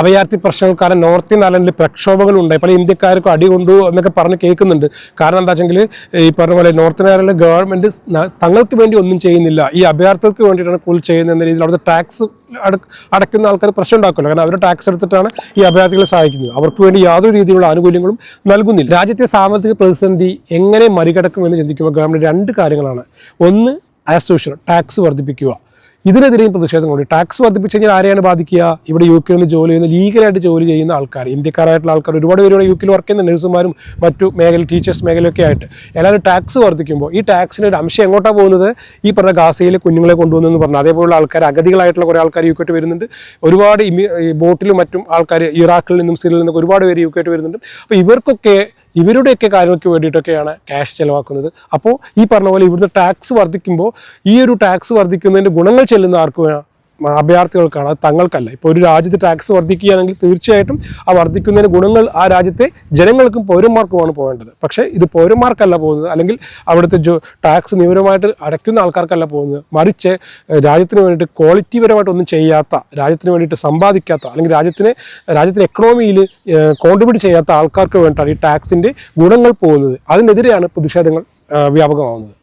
അഭയാർത്ഥി കാരണം നോർത്ത് പ്രക്ഷോഭങ്ങൾ ഉണ്ടായി പല ഇന്ത്യക്കാർക്കും അടി കൊണ്ടു എന്നൊക്കെ പറഞ്ഞ് കേൾക്കുന്നുണ്ട്. കാരണം എന്താ വെച്ചെങ്കിൽ ഈ പറഞ്ഞ പോലെ നോർത്ത് അലൻഡിൽ ഗവൺമെന്റ് തങ്ങൾക്ക് വേണ്ടി ഒന്നും ചെയ്യുന്നില്ല. ഈ അഭയാർത്ഥികൾക്ക് വേണ്ടിയിട്ടാണ് കൂടുതൽ ചെയ്യുന്നത് എന്ന രീതിയിൽ അവിടുത്തെ ടാക്സ് അടയ്ക്കുന്ന ആൾക്കാർ പ്രശ്നം ഉണ്ടാക്കില്ല കാരണം അവർ ടാക്സ് എടുത്തിട്ടാണ് ഈ അഭയാർത്ഥികളെ സഹായിക്കുന്നത്. അവർക്ക് വേണ്ടി യാതൊരു രീതിയിലുള്ള ആനുകൂല്യങ്ങളും നൽകുന്നില്ല. രാജ്യത്തെ സാമ്പത്തിക പ്രതിസന്ധി എങ്ങനെ മറികടക്കുമെന്ന് ചിന്തിക്കുമ്പോൾ ഗവൺമെന്റ് രണ്ട് കാര്യങ്ങളാണ്. ഒന്ന് ആസ് ടാക്സ് വർദ്ധിപ്പിക്കുക. ഇതിനെതിരെയും പ്രതിഷേധങ്ങളുണ്ട്. ടാക്സ് വർദ്ധിപ്പിച്ച് കഴിഞ്ഞാൽ ആരെയാണ് ബാധിക്കുക? ഇവിടെ യു കെയിൽ ജോലി ചെയ്യുന്ന ലീഗലായിട്ട് ജോലി ചെയ്യുന്ന ആൾക്കാർ ഇന്ത്യക്കാരായിട്ടുള്ള ആൾക്കാർ ഒരുപാട് പേര് ഇവിടെ യു കെയിൽ വർക്ക് ചെയ്യുന്ന നഴ്സുമാരും മറ്റു മേഖല ടീച്ചേഴ്സ് മേഖലയൊക്കെ ആയിട്ട്. എല്ലാവരും ടാക്സ് വർദ്ധിക്കുമ്പോൾ ഈ ടാക്സിന്റെ ഒരു അംശം എങ്ങോട്ടാണ് പോകുന്നത്? ഈ പറഞ്ഞ ഗാസയിൽ കുഞ്ഞുങ്ങളെ കൊണ്ടുവന്നെന്ന് പറഞ്ഞാൽ പറഞ്ഞു അതേപോലുള്ള ആൾക്കാർ അഗതികളായിട്ടുള്ള കുറേ ആൾക്കാർ യു കെട്ട് വരുന്നുണ്ട്. ഒരുപാട് ബോട്ടിലും മറ്റും ആൾക്കാർ ഇറാഖിൽ നിന്നും സിറിയിൽ നിന്നൊക്കെ ഒരുപാട് പേര് യു കെട്ട് വരുന്നുണ്ട്. അപ്പോൾ ഇവർക്കൊക്കെ ഇവരുടെയൊക്കെ കാര്യങ്ങൾക്ക് വേണ്ടിയിട്ടൊക്കെയാണ് ക്യാഷ് ചിലവാക്കുന്നത്. അപ്പോൾ ഈ പറഞ്ഞ പോലെ ഇവിടുത്തെ ടാക്സ് വർദ്ധിക്കുമ്പോൾ ഈ ഒരു ടാക്സ് വർദ്ധിക്കുന്നതിന്റെ ഗുണങ്ങൾ ചെല്ലുന്ന ആർക്ക് അഭയാർത്ഥികൾക്കാണ്. അത് തങ്ങൾക്കല്ല. ഇപ്പോൾ ഒരു രാജ്യത്ത് ടാക്സ് വർദ്ധിക്കുകയാണെങ്കിൽ തീർച്ചയായിട്ടും ആ വർദ്ധിക്കുന്നതിന് ഗുണങ്ങൾ ആ രാജ്യത്തെ ജനങ്ങൾക്കും പൗരന്മാർക്കുമാണ് പോകേണ്ടത്. പക്ഷേ ഇത് പൗരന്മാർക്കല്ല പോകുന്നത്. അല്ലെങ്കിൽ അവിടുത്തെ ടാക്സ് നിയമപരമായിട്ട് അടയ്ക്കുന്ന ആൾക്കാർക്കല്ല പോകുന്നത്. മറിച്ച് രാജ്യത്തിന് വേണ്ടിയിട്ട് ക്വാളിറ്റി പരമായിട്ട് ഒന്നും ചെയ്യാത്ത രാജ്യത്തിന് വേണ്ടിയിട്ട് സമ്പാദിക്കാത്ത അല്ലെങ്കിൽ രാജ്യത്തിന് രാജ്യത്തിന് എക്കണോമിയിൽ കോൺട്രിബ്യൂട്ട് ചെയ്യാത്ത ആൾക്കാർക്ക് വേണ്ടിയിട്ടാണ് ഈ ടാക്സിന്റെ ഗുണങ്ങൾ പോകുന്നത്. അതിനെതിരെയാണ് പ്രതിഷേധങ്ങൾ വ്യാപകമാവുന്നത്.